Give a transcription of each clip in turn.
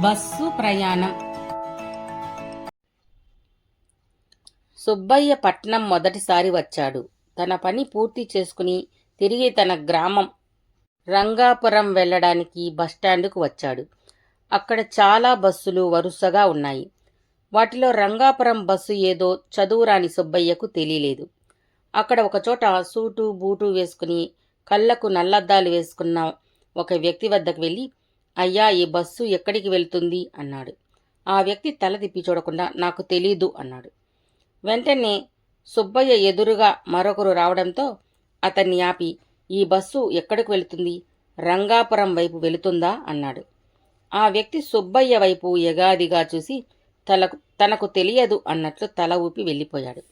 Bus ప్రయాణం. సుబ్బయ్య పట్నం మొదటిసారి వచ్చాడు. తన పని పూర్తి చేసుకుని తిరిగి తన గ్రామం రంగాపురం వెళ్ళడానికి బస్టాండుకు వచ్చాడు. అక్కడ చాలా బస్సులు వరుసగా ఉన్నాయి. వాటిలో రంగాపురం బస్సు ఏదో చదువురాని సుబ్బయ్యకు తెలియలేదు. అక్కడ ఒకచోట సూటు బూటు వేసుకుని కళ్ళకు నల్లద్దాలు వేసుకున్న ఒక వ్యక్తి వద్దకు వెళ్ళి అయ్యా ఈ బస్సు ఎక్కడికి వెళ్తుంది? అన్నాడు. ఆ వ్యక్తి తల తిప్పి చూడకుండా నాకు తెలీదు అన్నాడు. వెంటనే సుబ్బయ్య ఎదురుగా మరొకరు రావడంతో అతన్ని ఆపి ఈ బస్సు ఎక్కడికి వెళుతుంది? రంగాపురం వైపు వెళుతుందా? అన్నాడు. ఆ వ్యక్తి సుబ్బయ్య వైపు ఎగాదిగా చూసి తలకు తనకు తెలియదు అన్నట్లు తల ఊపి వెళ్ళిపోయాడు.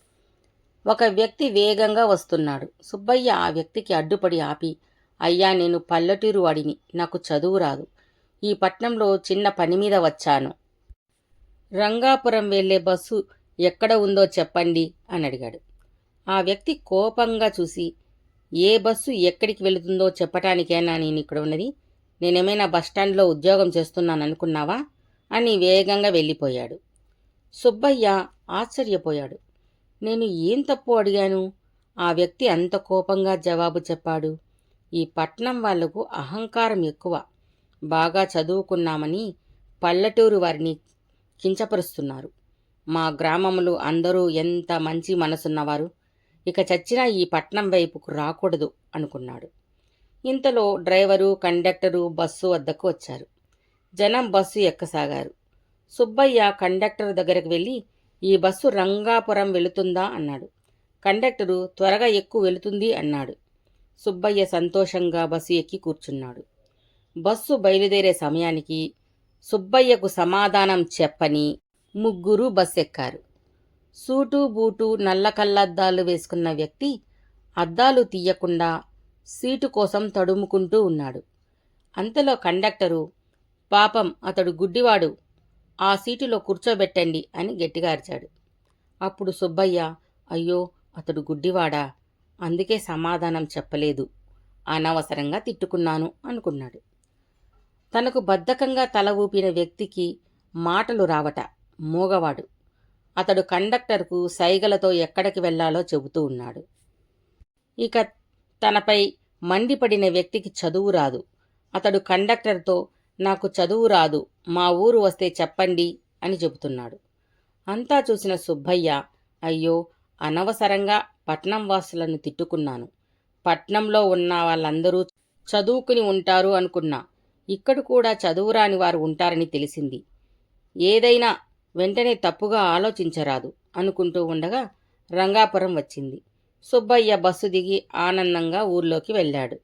ఒక వ్యక్తి వేగంగా వస్తున్నాడు. సుబ్బయ్య ఆ వ్యక్తికి అడ్డుపడి ఆపి అయ్యా నేను పల్లెటూరు వాడిని. నాకు చదువు రాదు. ఈ పట్నంలో చిన్న పని మీద వచ్చాను. రంగాపురం వెళ్ళే బస్సు ఎక్కడ ఉందో చెప్పండి అని అడిగాడు. ఆ వ్యక్తి కోపంగా చూసి ఏ బస్సు ఎక్కడికి వెళుతుందో చెప్పటానికేనా నేను ఇక్కడ ఉన్నది? నేనేమైనా బస్టాండ్లో ఉద్యోగం చేస్తున్నాను అనుకున్నావా? అని వేగంగా వెళ్ళిపోయాడు. సుబ్బయ్య ఆశ్చర్యపోయాడు. నేను ఏం తప్పు అడిగాను? ఆ వ్యక్తి అంత కోపంగా జవాబు చెప్పాడు. ఈ పట్నం వాళ్ళకు అహంకారం ఎక్కువ. బాగా చదువుకున్నామని పల్లెటూరు వారిని కించపరుస్తున్నారు. మా గ్రామములు అందరూ ఎంత మంచి మనసున్నవారు? ఇక చచ్చినా ఈ పట్నం వైపుకు రాకూడదు అనుకున్నాడు. ఇంతలో డ్రైవరు కండక్టరు బస్సు వద్దకు వచ్చారు. జనం బస్సు ఎక్కసాగారు. సుబ్బయ్య కండక్టర్ దగ్గరకు వెళ్ళి ఈ బస్సు రంగాపురం వెళుతుందా? అన్నాడు. కండక్టరు త్వరగా ఎక్కువ వెళుతుంది అన్నాడు. సుబ్బయ్య సంతోషంగా బస్సు ఎక్కి కూర్చున్నాడు. బస్సు బయలుదేరే సమయానికి సుబ్బయ్యకు సమాధానం చెప్పని ముగ్గురు బస్ ఎక్కారు సూటు బూటు నల్ల కళ్ళద్దాలు వేసుకున్న వ్యక్తి అద్దాలు తీయకుండా సీటు కోసం తడుముకుంటూ ఉన్నాడు. అంతలో కండక్టరు పాపం అతడు గుడ్డివాడు ఆ సీటులో కూర్చోబెట్టండి అని గట్టిగా అరిచాడు. అప్పుడు సుబ్బయ్య అయ్యో అతడు గుడ్డివాడా? అందుకే సమాధానం చెప్పలేదు. అనవసరంగా తిట్టుకున్నాను అనుకున్నాడు. తనకు బద్ధకంగా తల ఊపిన వ్యక్తికి మాటలు రావట. మూగవాడు. అతడు కండక్టర్కు సైగలతో ఎక్కడికి వెళ్ళాలో చెబుతూ ఉన్నాడు. ఇక తనపై మండిపడిన వ్యక్తికి చదువు రాదు. అతడు కండక్టర్తో నాకు చదువు రాదు. మా ఊరు వస్తే చెప్పండి అని చెబుతున్నాడు. అంతా చూసిన సుబ్బయ్య అయ్యో అనవసరంగా పట్నం వాసులను తిట్టుకున్నాను. పట్నంలో ఉన్న వాళ్ళందరూ చదువుకుని ఉంటారు అనుకున్నా. ఇక్కడ కూడా చదువురాని వారు ఉంటారని తెలిసింది. ఏదైనా వెంటనే తప్పుగా ఆలోచించరాదు అనుకుంటూ ఉండగా రంగాపురం వచ్చింది. సుబ్బయ్య బస్సు దిగి ఆనందంగా ఊర్లోకి వెళ్ళాడు.